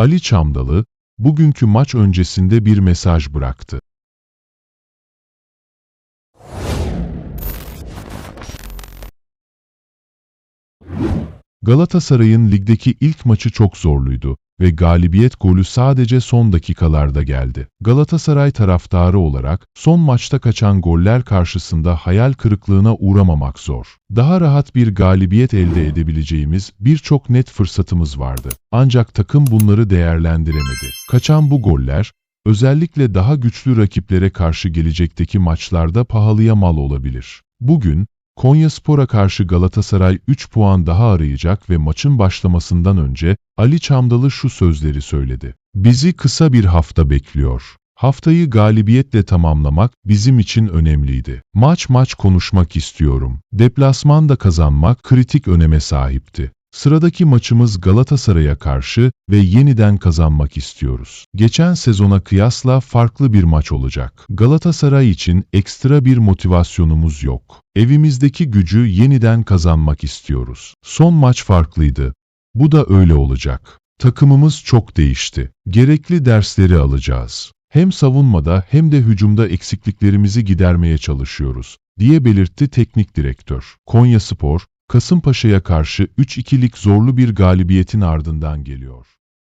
Ali Çamdalı, bugünkü maç öncesinde bir mesaj bıraktı. Galatasaray'ın ligdeki ilk maçı çok zorluydu ve galibiyet golü sadece son dakikalarda geldi. Galatasaray taraftarı olarak son maçta kaçan goller karşısında hayal kırıklığına uğramamak zor. Daha rahat bir galibiyet elde edebileceğimiz birçok net fırsatımız vardı. Ancak takım bunları değerlendiremedi. Kaçan bu goller, özellikle daha güçlü rakiplere karşı gelecekteki maçlarda pahalıya mal olabilir. Bugün, Konyaspor'a karşı Galatasaray 3 puan daha arayacak ve maçın başlamasından önce Ali Çamdalı şu sözleri söyledi. Bizi kısa bir hafta bekliyor. Haftayı galibiyetle tamamlamak bizim için önemliydi. Maç maç konuşmak istiyorum. Deplasmanda kazanmak kritik öneme sahipti. Sıradaki maçımız Galatasaray'a karşı ve yeniden kazanmak istiyoruz. Geçen sezona kıyasla farklı bir maç olacak. Galatasaray için ekstra bir motivasyonumuz yok. Evimizdeki gücü yeniden kazanmak istiyoruz. Son maç farklıydı. Bu da öyle olacak. Takımımız çok değişti. Gerekli dersleri alacağız. Hem savunmada hem de hücumda eksikliklerimizi gidermeye çalışıyoruz, diye belirtti teknik direktör. Konyaspor, Kasımpaşa'ya karşı 3-2'lik zorlu bir galibiyetin ardından geliyor.